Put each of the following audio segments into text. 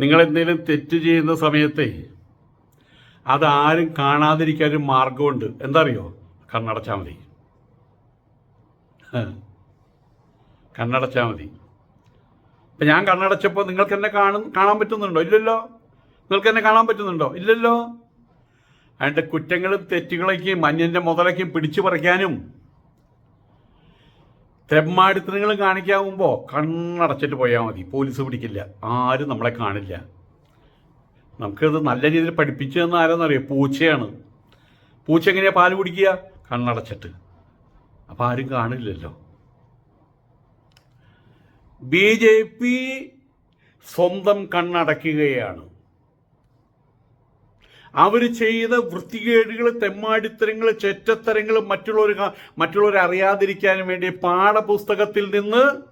നിങ്ങൾ എന്തെങ്കിലും തെറ്റ് ചെയ്യുന്ന സമയത്തെ അതാരും കാണാതിരിക്കാൻ ഒരു മാർഗമുണ്ട് എന്താ അറിയോ കണ്ണടച്ചാൽ മതി. കണ്ണടച്ചാൽ മതി. ഇപ്പം ഞാൻ കണ്ണടച്ചപ്പോൾ നിങ്ങൾക്ക് എന്നെ കാണും കാണാൻ പറ്റുന്നുണ്ടോ? ഇല്ലല്ലോ. നിങ്ങൾക്ക് എന്നെ കാണാൻ പറ്റുന്നുണ്ടോ? ഇല്ലല്ലോ. അതിന്റെ കുറ്റങ്ങളും തെറ്റുകളേക്കും മഞ്ഞന്റെ മുതലേക്കും പിടിച്ചു പറിക്കാനും തെമ്മാടിത്തരങ്ങളും കാണിക്കാവുമ്പോൾ കണ്ണടച്ചിട്ട് പോയാൽ മതി. പോലീസ് പിടിക്കില്ല. ആരും നമ്മളെ കാണില്ല. നമുക്കത് നല്ല രീതിയിൽ പഠിപ്പിച്ചു തന്ന ആരാന്നറിയോ? പൂച്ചയാണ്. പൂച്ച എങ്ങനെയാ പാൽ കുടിക്കുക? കണ്ണടച്ചിട്ട്. അപ്പം ആരും കാണില്ലല്ലോ. ബി ജെ പി സ്വന്തം കണ്ണടയ്ക്കുകയാണ് അവർ ചെയ്ത വൃത്തികേടുകൾ തെമ്മാടിത്തരങ്ങൾ ചെറ്റത്തരങ്ങൾ മറ്റുള്ളവർ മറ്റുള്ളവർ അറിയാതിരിക്കാൻ വേണ്ടി പാഠപുസ്തകത്തിൽ നിന്ന്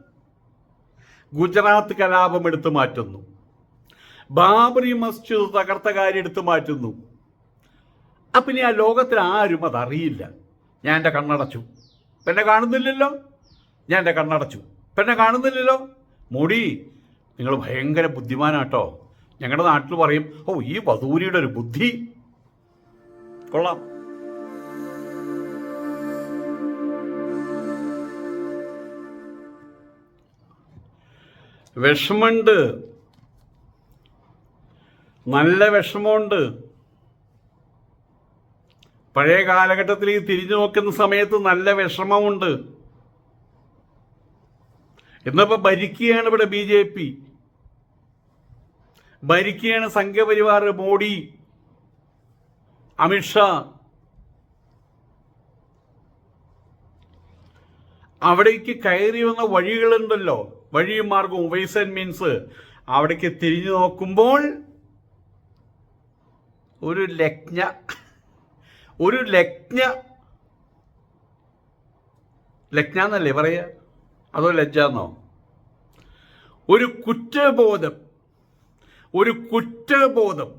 ഗുജറാത്ത് കലാപം എടുത്തു മാറ്റുന്നു. ബാബറി മസ്ജിദ് തകർത്ത കാര്യം എടുത്തു മാറ്റുന്നു. അപ്പം ആ ലോകത്തിൽ ആരും അതറിയില്ല. ഞാൻ എന്റെ കണ്ണടച്ചു. പെന്നെ കാണുന്നില്ലല്ലോ. ഞാൻ എന്റെ കണ്ണടച്ചു. പെന്നെ കാണുന്നില്ലല്ലോ. മുടി നിങ്ങൾ ഭയങ്കര ബുദ്ധിമാനാട്ടോ. ഞങ്ങളുടെ നാട്ടിൽ പറയും ഓ ഈ വധൂരിയുടെ ഒരു ബുദ്ധി. കൊള്ളാം. വിഷമുണ്ട് നല്ല വിഷമമുണ്ട്. പഴയ കാലഘട്ടത്തിൽ ഈ തിരിഞ്ഞു നോക്കുന്ന സമയത്ത് നല്ല വിഷമമുണ്ട്. ഇന്നിപ്പോ ഭരിക്കുകയാണ് ഇവിടെ ബി ജെ പി. ഭരിക്കുകയാണ് സംഘപരിവാർ മോഡി അമിത്ഷാ അവിടേക്ക് കയറി വന്ന വഴികളുണ്ടല്ലോ. വഴിയും മാർഗവും വൈസ് ആൻഡ് മീൻസ് അവിടേക്ക് തിരിഞ്ഞു നോക്കുമ്പോൾ ഒരു ലജ്ഞ ഒരു ലജ്ഞ. ലജ്ഞ എന്നല്ലേ പറയുക? അതോ ലജ്ജ എന്നോ? ഒരു കുറ്റബോധം. ഒരു കുറ്റബോധം.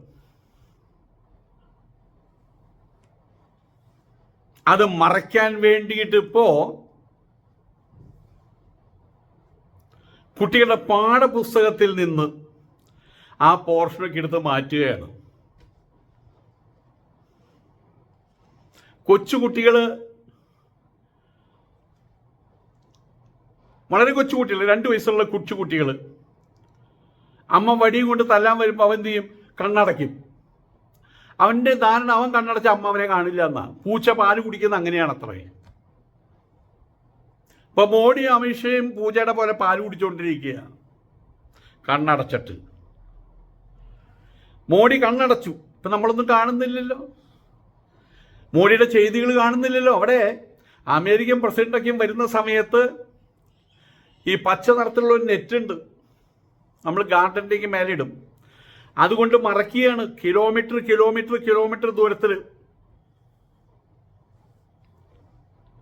അത് മറയ്ക്കാൻ വേണ്ടിയിട്ട് ഇപ്പോ കുട്ടികളുടെ പാഠപുസ്തകത്തിൽ നിന്ന് ആ പോർഷനൊക്കെ എടുത്ത് മാറ്റുകയാണ്. കൊച്ചുകുട്ടികൾ വളരെ കൊച്ചുകുട്ടികൾ രണ്ട് വയസ്സുള്ള കൊച്ചുകുട്ടികൾ അമ്മ വടിയും കൊണ്ട് തല്ലാൻ വരുമ്പോൾ അവൻ ചെയ്യും? കണ്ണടയ്ക്കും. അവന്റെ ധാരണ അവൻ കണ്ണടച്ച അമ്മ അവനെ കാണില്ല എന്നാണ് പൂച്ച പാൽ കുടിക്കുന്ന അങ്ങനെയാണ് അത്രേ ഇപ്പൊ മോഡിയും അമിത്ഷയും പൂജയുടെ പോലെ പാൽ കുടിച്ചുകൊണ്ടിരിക്കുക കണ്ണടച്ചിട്ട്. മോഡി കണ്ണടച്ചു. ഇപ്പൊ നമ്മളൊന്നും കാണുന്നില്ലല്ലോ. മോഡിയുടെ ചെയ്തികൾ കാണുന്നില്ലല്ലോ. അവിടെ അമേരിക്കൻ പ്രസിഡന്റൊക്കെയും വരുന്ന സമയത്ത് ഈ പച്ച നിറത്തിലുള്ള ഒരു നെറ്റ് ഉണ്ട് നമ്മൾ ഗാർഡനിലേക്ക് മേലെ ഇടും. അതുകൊണ്ട് മറക്കുകയാണ് കിലോമീറ്റർ കിലോമീറ്റർ കിലോമീറ്റർ ദൂരത്തിൽ.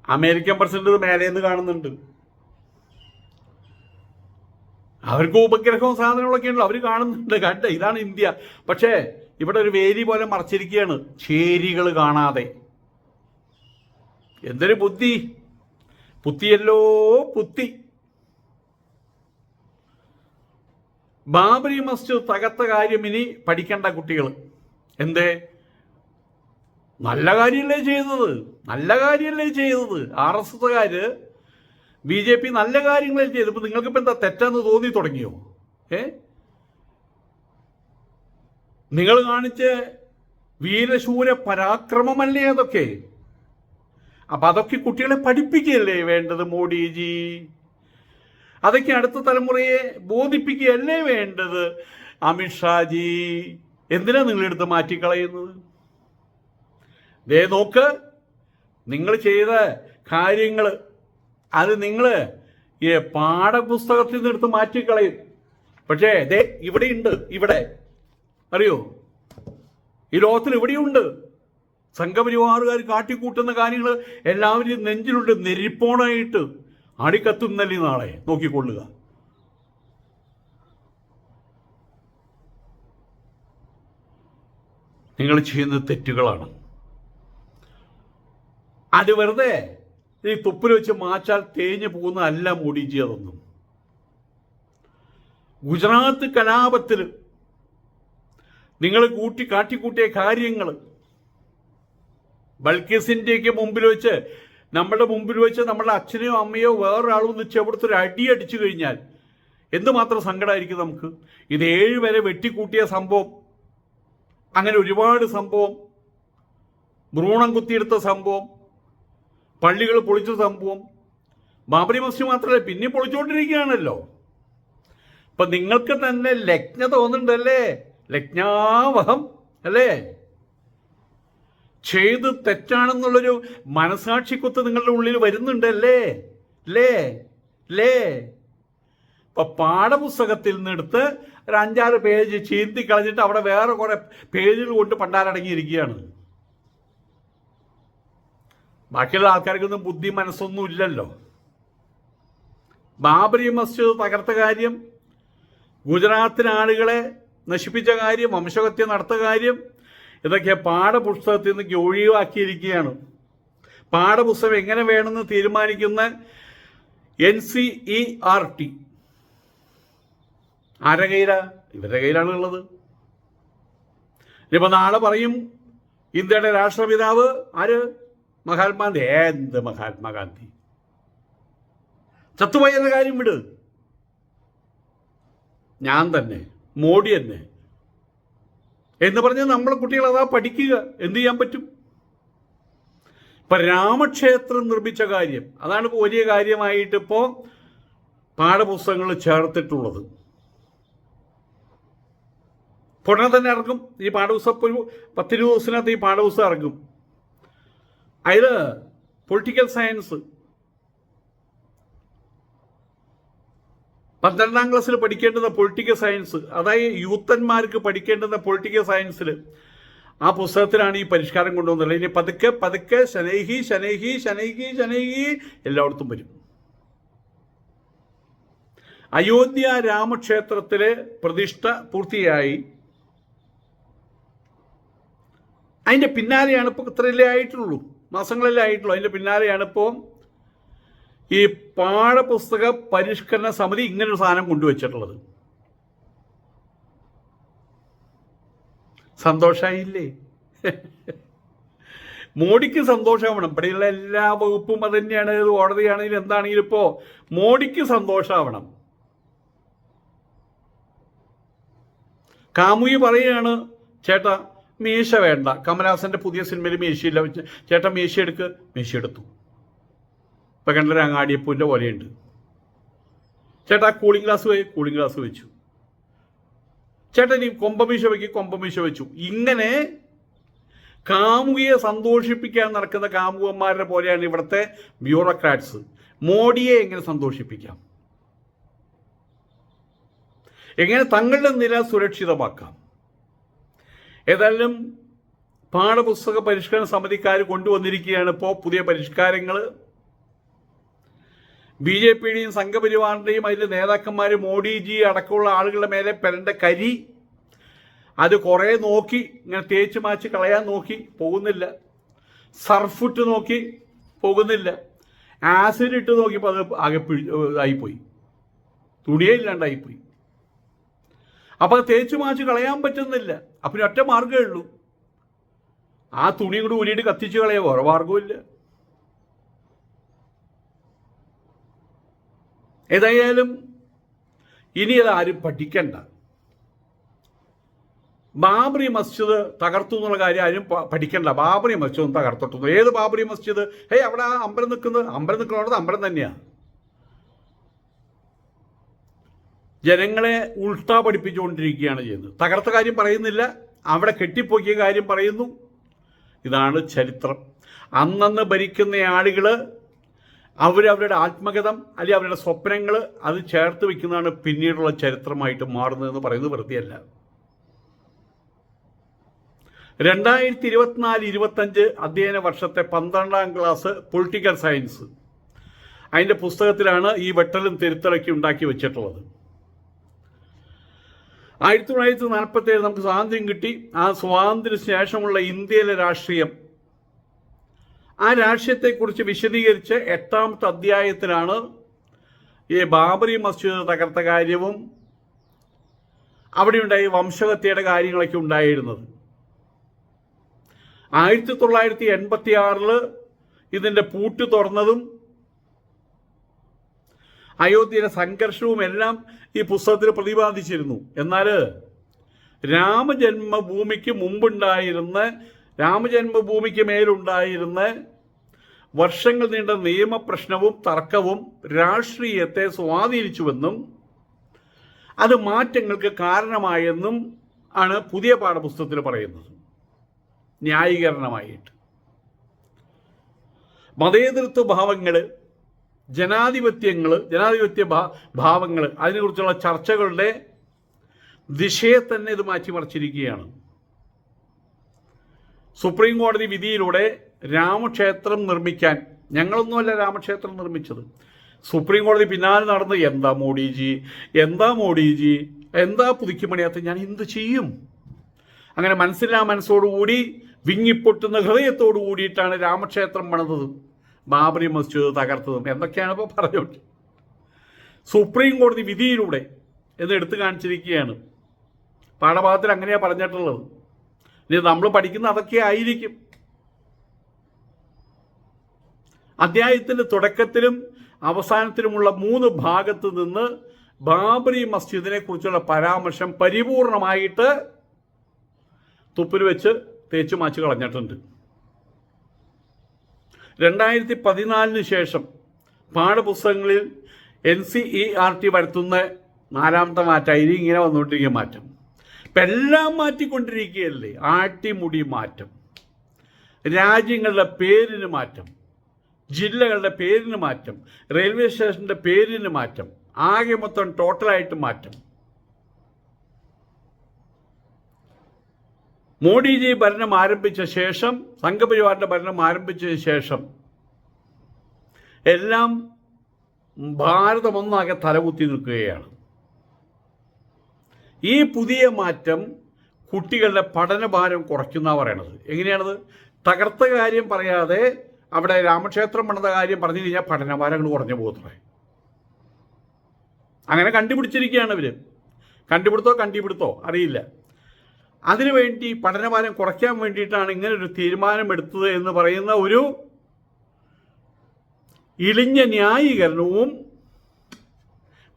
അമേരിക്കൻ പ്രസിഡന്റ് മേലെ നിന്ന് കാണുന്നുണ്ട്. അവർക്ക് ഉപഗ്രഹവും സാധനങ്ങളൊക്കെ ഉണ്ടല്ലോ. അവർ കാണുന്നുണ്ട്. കണ്ട? ഇതാണ് ഇന്ത്യ. പക്ഷേ ഇവിടെ ഒരു വേലി പോലെ മറച്ചിരിക്കുകയാണ്. ചേരികൾ കാണാതെ. എന്തൊരു ബുദ്ധി? പുത്തിയല്ലോ പുത്തി. ബാബരി മസ്ജിദ് തകർത്ത കാര്യം ഇനി പഠിക്കേണ്ട കുട്ടികൾ. എന്തേ? നല്ല കാര്യമല്ലേ ചെയ്തത്? നല്ല കാര്യമല്ലേ ചെയ്തത്? ആർ എസ് എസ്സുകാർ ബി ജെ പി നല്ല കാര്യങ്ങളല്ലേ ചെയ്തു ഇപ്പൊ നിങ്ങൾക്കിപ്പോൾ എന്താ തെറ്റാന്ന് തോന്നി തുടങ്ങിയോ? ഏ? നിങ്ങൾ കാണിച്ച വീരശൂര പരാക്രമമല്ലേ അതൊക്കെ? അപ്പൊ അതൊക്കെ കുട്ടികളെ പഠിപ്പിക്കുകയല്ലേ വേണ്ടത് മോഡിജി? അതൊക്കെ അടുത്ത തലമുറയെ ബോധിപ്പിക്കുകയല്ലേ വേണ്ടത്? അമിത്ഷാജി എന്തിനാ നിങ്ങളെടുത്ത് മാറ്റിക്കളയുന്നത്? ദേ നോക്ക് നിങ്ങൾ ചെയ്ത കാര്യങ്ങൾ അത് നിങ്ങൾ ഈ പാഠപുസ്തകത്തിൽ നിന്ന് എടുത്ത് മാറ്റിക്കളയും. പക്ഷേ ദേ ഇവിടെയുണ്ട് ഇവിടെ. അറിയോ? ഈ ലോകത്തിൽ ഇവിടെയുണ്ട് സംഘപരിവാറുകാർ കാട്ടിക്കൂട്ടുന്ന കാര്യങ്ങൾ എല്ലാവരും നെഞ്ചിലുണ്ട് നെരിപ്പോണായിട്ട്. അടിക്കത്തുന്നല്ലേ നാളെ നോക്കിക്കൊള്ളുക. നിങ്ങൾ ചെയ്യുന്ന തെറ്റുകളാണ്. അത് വെറുതെ ഈ തുപ്പിൽ വെച്ച് മാച്ചാൽ തേഞ്ഞു പോകുന്നതല്ല മോഡിജി അതൊന്നും. ഗുജറാത്ത് കലാപത്തിൽ നിങ്ങൾ കൂട്ടി കാട്ടിക്കൂട്ടിയ കാര്യങ്ങൾ ബൾക്കീസിന്റെയൊക്കെ മുമ്പിൽ വെച്ച് നമ്മുടെ മുമ്പിൽ വെച്ച് നമ്മുടെ അച്ഛനെയോ അമ്മയോ വേറൊരാളും ഒന്ന് ചെവിടുത്തൊരു അടി അടിച്ചു കഴിഞ്ഞാൽ എന്തുമാത്രം സങ്കടമായിരിക്കും നമുക്ക്? ഇത് ഏഴ് വരെ വെട്ടിക്കൂട്ടിയ സംഭവം അങ്ങനെ ഒരുപാട് സംഭവം ഭ്രൂണം കുത്തിയെടുത്ത സംഭവം പള്ളികൾ പൊളിച്ച സംഭവം ബാബരി മസ്ജിദ് മാത്രമല്ല പിന്നെ പൊളിച്ചുകൊണ്ടിരിക്കുകയാണല്ലോ. ഇപ്പൊ നിങ്ങൾക്ക് തന്നെ ലജ്ഞ തോന്നുന്നുണ്ടല്ലേ? ലജ്ഞാവഹം അല്ലേ? ചെയ്ത് തെറ്റാണെന്നുള്ളൊരു മനസാക്ഷിക്കുത്ത് നിങ്ങളുടെ ഉള്ളിൽ വരുന്നുണ്ടല്ലേ? ലേ ലേ ഇപ്പൊ പാഠപുസ്തകത്തിൽ നിന്നെടുത്ത് ഒരു അഞ്ചാറ് പേജ് ചീന്തി കളഞ്ഞിട്ട് അവിടെ വേറെ കുറെ പേജുകൾ കൊണ്ട് പണ്ടാരടങ്ങിയിരിക്കുകയാണ്. ബാക്കിയുള്ള ആൾക്കാർക്കൊന്നും ബുദ്ധി മനസ്സൊന്നും ഇല്ലല്ലോ. ബാബരി മസ്ജിദ് തകർത്ത കാര്യം ഗുജറാത്തിലെ ആളുകളെ നശിപ്പിച്ച കാര്യം വംശഹത്യ നടത്ത കാര്യം ഇതൊക്കെ പാഠപുസ്തകത്തിൽ നിന്ന് ഒഴിവാക്കിയിരിക്കുകയാണ്. പാഠപുസ്തകം എങ്ങനെ വേണമെന്ന് തീരുമാനിക്കുന്ന N C E R T. ആരുടെ കയ്യിലാ? ഇവരുടെ കയ്യിലാണ് ഉള്ളത്. ഇനിയിപ്പോൾ നാളെ പറയും ഇന്ത്യയുടെ രാഷ്ട്രപിതാവ് ആര്? മഹാത്മാഗാന്ധി. എന്ത് മഹാത്മാഗാന്ധി? ചത്തുപോയെന്ന കാര്യം വിട്. ഞാൻ തന്നെ മോഡി തന്നെ. എന്ന് പറഞ്ഞാൽ നമ്മളെ കുട്ടികൾ അതാ പഠിക്കുക. എന്ത് ചെയ്യാൻ പറ്റും? ഇപ്പൊ രാമക്ഷേത്രം നിർമ്മിച്ച കാര്യം അതാണ് വലിയ കാര്യമായിട്ട് ഇപ്പോൾ പാഠപുസ്തകങ്ങൾ ചേർത്തിട്ടുള്ളത്. ഉടനെ തന്നെ ഇറങ്ങും ഈ പാഠപുസ്തകം ഒരു പത്തിരുപത് ദിവസത്തിനകത്ത് ഈ പാഠപുസ്തകം ഇറങ്ങും അതിൽ പൊളിറ്റിക്കൽ സയൻസ് പന്ത്രണ്ടാം ക്ലാസ്സിൽ പഠിക്കേണ്ടുന്ന പൊളിറ്റിക്കൽ സയൻസ് അതായത് യൂത്തന്മാർക്ക് പഠിക്കേണ്ടുന്ന പൊളിറ്റിക്കൽ സയൻസിൽ ആ പുസ്തകത്തിലാണ് ഈ പരിഷ്കാരം കൊണ്ടുവന്നുള്ളത് ഇനി പതുക്കെ പതുക്കെ ശനൈഹി ശനൈഹി ശനൈഹി ശനൈഹി എല്ലായിടത്തും വരും. അയോധ്യ രാമക്ഷേത്രത്തിലെ പ്രതിഷ്ഠ പൂർത്തിയായി. അതിന്റെ പിന്നാലെയാണ് ഇപ്പോൾ ഇത്രയല്ലേ ആയിട്ടുള്ളൂ. മാസങ്ങളല്ലേ ആയിട്ടുള്ളൂ. അതിന്റെ പിന്നാലെയാണ് ഇപ്പോൾ ഈ പാഠപുസ്തക പരിഷ്കരണ സമിതി ഇങ്ങനൊരു സാധനം കൊണ്ടുവച്ചിട്ടുള്ളത്. സന്തോഷമായില്ലേ മോഡിക്ക് സന്തോഷമാവണം ഇവിടെയുള്ള എല്ലാ വകുപ്പും അത് തന്നെയാണ് കോടതിയാണെങ്കിലും എന്താണെങ്കിലും ഇപ്പോ മോഡിക്ക് സന്തോഷമാവണം കാമുകി പറയുകയാണ് ചേട്ടാ മീശ വേണ്ട. കമലഹാസന്റെ പുതിയ സിനിമയിൽ മീശയില്ല. ചേട്ടാ മീശ എടുക്ക് മീശ എടുത്തു ഇപ്പം കണ്ടൊരു അങ്ങാടിയപ്പൂവിന്റെ പോലെയുണ്ട്. ചേട്ടാ കൂളിംഗ് ഗ്ലാസ് കൂളിംഗ് ഗ്ലാസ് വെച്ചു. ചേട്ടൻ ഈ കൊമ്പമീശ വയ്ക്ക് കൊമ്പമീശ വെച്ചു. ഇങ്ങനെ കാമുകിയെ സന്തോഷിപ്പിക്കാൻ നടക്കുന്ന കാമുകന്മാരുടെ പോലെയാണ് ഇവിടുത്തെ ബ്യൂറോക്രാറ്റ്സ് മോഡിയെ എങ്ങനെ സന്തോഷിപ്പിക്കാം? എങ്ങനെ തങ്ങളുടെ നില സുരക്ഷിതമാക്കാം? ഏതായാലും പാഠപുസ്തക പരിഷ്കരണ സമിതിക്കാർ കൊണ്ടുവന്നിരിക്കുകയാണ് ഇപ്പോൾ പുതിയ പരിഷ്കാരങ്ങൾ ബി ജെ പിയുടെയും സംഘപരിവാറിന്റെയും അതിന്റെ നേതാക്കന്മാർ മോഡിജി അടക്കമുള്ള ആളുകളുടെ മേലെ പെരണ്ട കരി. അത് കുറേ നോക്കി ഇങ്ങനെ തേച്ച് മാച്ച് കളയാൻ നോക്കി പോകുന്നില്ല. സർഫിട്ട് നോക്കി പോകുന്നില്ല. ആസിഡ് ഇട്ട് നോക്കിയപ്പോൾ അത് ആകെ പിഴി ആയിപ്പോയി. തുണിയേ ഇല്ലാണ്ടായിപ്പോയി. അപ്പോൾ തേച്ച് മാച്ച് കളയാൻ പറ്റുന്നില്ല. അപ്പം ഒറ്റ മാർഗമേ ഉള്ളൂ. ആ തുണി കൂടി ഊരിയിട്ട് കത്തിച്ച് കളയാൻ വേറെ മാർഗമില്ല ഏതായാലും ഇനി അതാരും പഠിക്കണ്ട. ബാബറി മസ്ജിദ് തകർത്തു എന്നുള്ള കാര്യം ആരും പഠിക്കണ്ട. ബാബറി മസ്ജിദ് തകർത്തിട്ടു ഏത് ബാബറി മസ്ജിദ്? ഹേ അവിടെ ആ അമ്പലം നിൽക്കുന്നത് അമ്പലം നിൽക്കുന്നത് അമ്പലം തന്നെയാണ് ജനങ്ങളെ ഉൾട്ടാ പഠിപ്പിച്ചുകൊണ്ടിരിക്കുകയാണ് ചെയ്യുന്നത്. തകർത്ത കാര്യം പറയുന്നില്ല. അവിടെ കെട്ടിപ്പോക്കിയ കാര്യം പറയുന്നു. ഇതാണ് ചരിത്രം. അന്നന്ന് ഭരിക്കുന്ന ആളുകൾ അവരവരുടെ ആത്മകഥം അല്ലെങ്കിൽ അവരുടെ സ്വപ്നങ്ങൾ അത് ചേർത്ത് വെക്കുന്നതാണ് പിന്നീടുള്ള ചരിത്രമായിട്ട് മാറുന്നതെന്ന് പറയുന്നത് വെറുതെയല്ല. രണ്ടായിരത്തി ഇരുപത്തിനാല് ഇരുപത്തഞ്ച് അധ്യയന വർഷത്തെ പന്ത്രണ്ടാം ക്ലാസ് പൊളിറ്റിക്കൽ സയൻസ് അതിന്റെ പുസ്തകത്തിലാണ് ഈ വെട്ടലും തിരുത്തലൊക്കെ ഉണ്ടാക്കി വെച്ചിട്ടുള്ളത്. ആയിരത്തി തൊള്ളായിരത്തി നാൽപ്പത്തി ഏഴ് നമുക്ക് സ്വാതന്ത്ര്യം കിട്ടി. ആ സ്വാതന്ത്ര്യത്തിന് ശേഷമുള്ള ഇന്ത്യയിലെ രാഷ്ട്രീയം ആ രാഷ്ട്രീയത്തെക്കുറിച്ച് വിശദീകരിച്ച് എട്ടാമത്തെ അധ്യായത്തിലാണ് ഈ ബാബറി മസ്ജിദ് തകർത്ത കാര്യവും അവിടെ ഉണ്ടായി വംശഹത്യയുടെ കാര്യങ്ങളൊക്കെ ഉണ്ടായിരുന്നത്. ആയിരത്തി തൊള്ളായിരത്തി എൺപത്തി ആറിൽ ഇതിന്റെ പൂട്ട് തുറന്നതും അയോധ്യയുടെ സംഘർഷവും എല്ലാം ഈ പുസ്തകത്തിൽ പ്രതിപാദിച്ചിരുന്നു. എന്നാൽ രാമജന്മഭൂമിക്ക് മുമ്പുണ്ടായിരുന്ന രാമജന്മഭൂമിക്ക് മേലുണ്ടായിരുന്ന വർഷങ്ങൾ നീണ്ട നിയമപ്രശ്നവും തർക്കവും രാഷ്ട്രീയത്തെ സ്വാധീനിച്ചുവെന്നും അത് മാറ്റങ്ങൾക്ക് കാരണമായെന്നും ആണ് പുതിയ പാഠപുസ്തകത്തിൽ പറയുന്നത്. ന്യായീകരണമായിട്ട്. മതേതൃത്വ ഭാവങ്ങൾ ജനാധിപത്യങ്ങൾ ജനാധിപത്യ ഭാവങ്ങൾ അതിനെക്കുറിച്ചുള്ള ചർച്ചകളുടെ ദിശയെ തന്നെ ഇത് മാറ്റിമറിച്ചിരിക്കുകയാണ്. സുപ്രീം കോടതി വിധിയിലൂടെ രാമക്ഷേത്രം നിർമ്മിക്കാൻ ഞങ്ങളൊന്നുമല്ല രാമക്ഷേത്രം നിർമ്മിച്ചത്. സുപ്രീം കോടതി പിന്നാലെ നടന്ന് എന്താ മോഡിജി? എന്താ മോഡിജി? എന്താ പുതുക്കിമണിയാത്ത? ഞാൻ എന്ത് ചെയ്യും? അങ്ങനെ മനസ്സിലാ മനസ്സോടുകൂടി വിങ്ങിപ്പൊട്ടുന്ന ഹൃദയത്തോടു കൂടിയിട്ടാണ് രാമക്ഷേത്രം പണിതതും. ബാബറി മസ്ജിദ് തകർത്തതും എന്തൊക്കെയാണ് ഇപ്പോൾ പറഞ്ഞോട്ട് സുപ്രീം കോടതി വിധിയിലൂടെ എന്ന് എടുത്തു കാണിച്ചിരിക്കുകയാണ്. പാഠഭാഗത്തിൽ അങ്ങനെയാണ് പറഞ്ഞിട്ടുള്ളത്. ഇനി നമ്മൾ പഠിക്കുന്ന അതൊക്കെ ആയിരിക്കും. അധ്യായത്തിന്റെ തുടക്കത്തിലും അവസാനത്തിലുമുള്ള മൂന്ന് ഭാഗത്ത് നിന്ന് ബാബറി മസ്ജിദിനെ കുറിച്ചുള്ള പരാമർശം പരിപൂർണമായിട്ട് തുപ്പിൽ വെച്ച് തേച്ചു മാച്ച് കളഞ്ഞിട്ടുണ്ട്. രണ്ടായിരത്തി പതിനാലിന് ശേഷം പാഠപുസ്തകങ്ങളിൽ N C E R T വരുത്തുന്ന നാലാമത്തെ മാറ്റമായിരിക്കും ഇങ്ങനെ വന്നുകൊണ്ടിരിക്കുക മാറ്റം. എല്ലാം മാറ്റിക്കൊണ്ടിരിക്കുകയല്ലേ? ആട്ടിമുടി മാറ്റം. രാജ്യങ്ങളുടെ പേരിന് മാറ്റം. ജില്ലകളുടെ പേരിന് മാറ്റം. റെയിൽവേ സ്റ്റേഷന്റെ പേരിന് മാറ്റം. ആകെ മൊത്തം ടോട്ടലായിട്ട് മാറ്റം. മോഡിജി ഭരണം ആരംഭിച്ച ശേഷം സംഘപരിവാറിന്റെ ഭരണം ആരംഭിച്ചതിന് ശേഷം എല്ലാം ഭാരതമൊന്നാകെ തലകുത്തി നിൽക്കുകയാണ്. ഈ പുതിയ മാറ്റം കുട്ടികളുടെ പഠനഭാരം കുറയ്ക്കുന്ന പറയണത്. എങ്ങനെയാണത്? തകർത്ത കാര്യം പറയാതെ അവിടെ രാമക്ഷേത്രം പണിത കാര്യം പറഞ്ഞു കഴിഞ്ഞാൽ പഠനഭാരങ്ങൾ കുറഞ്ഞു പോകത്രേ അങ്ങനെ കണ്ടുപിടിച്ചിരിക്കുകയാണ് ഇവർ കണ്ടുപിടുത്തോ കണ്ടുപിടുത്തോ അറിയില്ല. അതിനുവേണ്ടി പഠനഭാരം കുറയ്ക്കാൻ വേണ്ടിയിട്ടാണ് ഇങ്ങനെ ഒരു തീരുമാനമെടുത്തത് എന്ന് പറയുന്ന ഒരു ഇളിഞ്ഞ ന്യായീകരണവും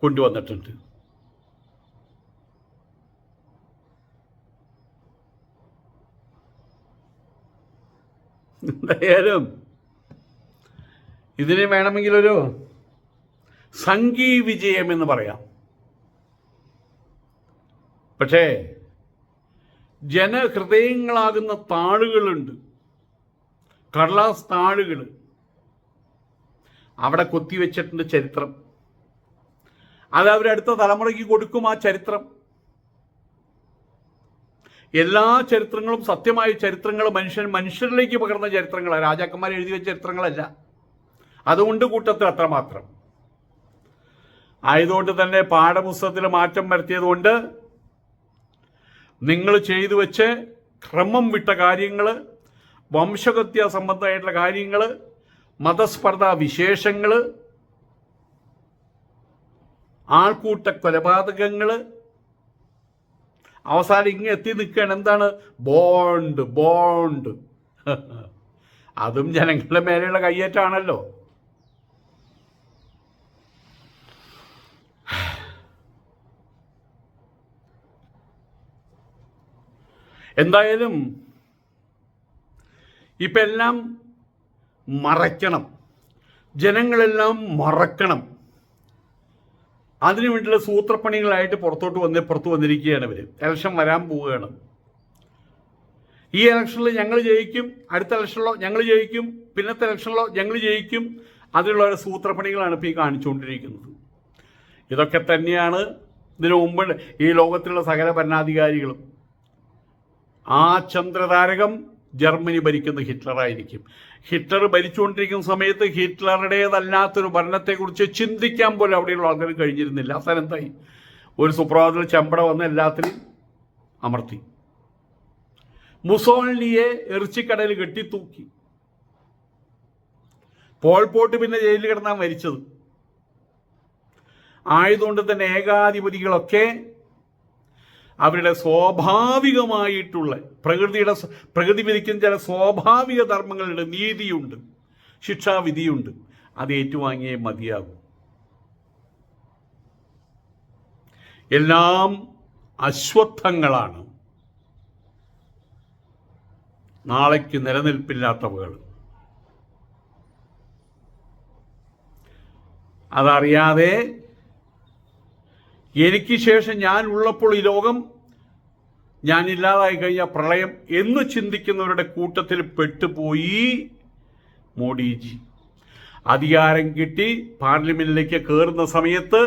കൊണ്ടുവന്നിട്ടുണ്ട്. എന്തായാലും ഇതിന് വേണമെങ്കിലൊരു സംഘീ വിജയം എന്ന് പറയാം. പക്ഷേ ജനഹൃദയങ്ങളാകുന്ന താളുകളുണ്ട്. കടലാസ് താളുകൾ അവിടെ കൊത്തിവെച്ചിട്ടുണ്ട് ചരിത്രം. അത് അവരടുത്ത തലമുറയ്ക്ക് കൊടുക്കും ആ ചരിത്രം. എല്ലാ ചരിത്രങ്ങളും സത്യമായ ചരിത്രങ്ങൾ മനുഷ്യൻ മനുഷ്യരിലേക്ക് പകർന്ന ചരിത്രങ്ങളാണ് രാജാക്കന്മാർ എഴുതി വെച്ച ചരിത്രങ്ങളല്ല. അതുകൊണ്ട് കൂട്ടത്തിൽ അത്രമാത്രം. ആയതുകൊണ്ട് തന്നെ പാഠപുസ്തകത്തിൽ മാറ്റം വരുത്തിയതുകൊണ്ട് നിങ്ങൾ ചെയ്തു വെച്ച് ക്രമം വിട്ട കാര്യങ്ങൾ വംശഹത്യ സംബന്ധമായിട്ടുള്ള കാര്യങ്ങൾ മതസ്പർദ്ധ വിശേഷങ്ങൾ ആൾക്കൂട്ട കൊലപാതകങ്ങൾ അവസാനം ഇങ്ങനെ എത്തി നിൽക്കുകയാണ്. എന്താണ്? ബോണ്ട് ബോണ്ട് അതും ജനങ്ങളുടെ മേലെയുള്ള കയ്യേറ്റാണല്ലോ. എന്തായാലും ഇപ്പം എല്ലാം മറയ്ക്കണം. ജനങ്ങളെല്ലാം മറക്കണം. അതിനു വേണ്ടിയുള്ള സൂത്രപ്പണികളായിട്ട് പുറത്തോട്ട് വന്ന് പുറത്ത് വന്നിരിക്കുകയാണ് ഇവർ ഇലക്ഷൻ വരാൻ പോവുകയാണ്. ഈ ഇലക്ഷനിൽ ഞങ്ങൾ ജയിക്കും അടുത്ത ഇലക്ഷനിലോ ഞങ്ങൾ ജയിക്കും പിന്നത്തെ ഇലക്ഷനിലോ ഞങ്ങൾ ജയിക്കും. അതിനുള്ള സൂത്രപ്പണികളാണ് ഇപ്പോൾ ഈ കാണിച്ചുകൊണ്ടിരിക്കുന്നത്. ഇതൊക്കെ തന്നെയാണ് ഇതിനു മുമ്പ് ഈ ലോകത്തിലുള്ള സകല ഭരണാധികാരികളും. ആ ചന്ദ്രതാരകം ജർമ്മനി ഭരിക്കുന്ന ഹിറ്റ്ലറായിരിക്കും ഹിറ്റ്ലർ ഭരിച്ചുകൊണ്ടിരിക്കുന്ന സമയത്ത് ഹിറ്റ്ലറുടേതല്ലാത്തൊരു ഭരണത്തെക്കുറിച്ച് ചിന്തിക്കാൻ പോലും അവിടെയുള്ള ആൾക്കാർ കഴിഞ്ഞിരുന്നില്ല. അവസാനം എന്തായി? ഒരു സുപ്രഭാതത്തിൽ ചമ്പട വന്ന് എല്ലാത്തിനും അമർത്തി. മുസോളിനിയെ എറിച്ചിക്കടയിൽ കെട്ടിത്തൂക്കി. പോൾ പോട്ട് പിന്നെ ജയിലിൽ കിടന്നാണ് മരിച്ചത്. ആയതുകൊണ്ട് തന്നെ ഏകാധിപതികളൊക്കെ അവരുടെ സ്വാഭാവികമായിട്ടുള്ള പ്രകൃതിയുടെ പ്രകൃതി വിധിക്കുന്ന ചില സ്വാഭാവിക ധർമ്മങ്ങളുടെ നീതിയുണ്ട് ശിക്ഷാവിധിയുണ്ട്. അത് ഏറ്റുവാങ്ങിയേ മതിയാകും. എല്ലാം അശ്വത്ഥങ്ങളാണ്. നാളേക്ക് നിലനിൽപ്പില്ലാത്തവകൾ. അതറിയാതെ എനിക്ക് ശേഷം ഞാൻ ഉള്ളപ്പോൾ ഈ ലോകം ഞാൻ ഇല്ലാതായി കഴിഞ്ഞ പ്രളയം എന്ന് ചിന്തിക്കുന്നവരുടെ കൂട്ടത്തിൽ പെട്ടുപോയി മോഡിജി. അധികാരം കിട്ടി പാർലമെന്റിലേക്ക് കയറുന്ന സമയത്ത്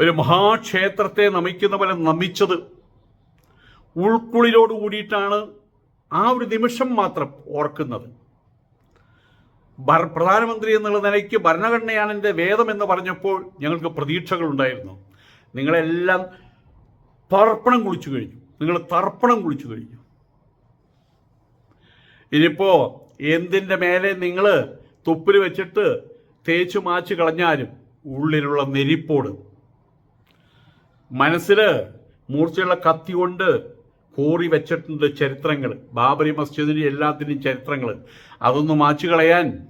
ഒരു മഹാക്ഷേത്രത്തെ നമിക്കുന്ന പോലെ നമിച്ചത്. ഉൾക്കുളിലോട് കൂടിയിട്ടാണ് ആ ഒരു നിമിഷം മാത്രം ഓർക്കുന്നത്. പ്രധാനമന്ത്രി എന്നുള്ള നിലയ്ക്ക് ഭരണഘടനയാണ് എന്റെ വേദം എന്ന് പറഞ്ഞപ്പോൾ ഞങ്ങൾക്ക് പ്രതീക്ഷകളുണ്ടായിരുന്നു. നിങ്ങളെല്ലാം തർപ്പണം കുളിച്ചു കഴിഞ്ഞു. നിങ്ങൾ തർപ്പണം കുളിച്ചു കഴിഞ്ഞു. ഇനിയിപ്പോൾ എന്തിന്റെ മേലെ നിങ്ങൾ തുപ്പിൽ വെച്ചിട്ട് തേച്ച് മാച്ച് കളഞ്ഞാലും ഉള്ളിലുള്ള നെരിപ്പോട് മനസ്സിൽ മൂർച്ചയുള്ള കത്തി കൊണ്ട് കോറി വെച്ചിട്ടുണ്ട് ചരിത്രങ്ങൾ. ബാബരി മസ്ജിദിന് എല്ലാത്തിന്റെയും ചരിത്രങ്ങൾ. അതൊന്ന് മാച്ചു കളയാൻ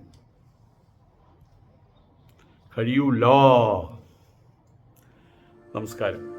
കഴിയൂല്ലോ നമസ്കാരം.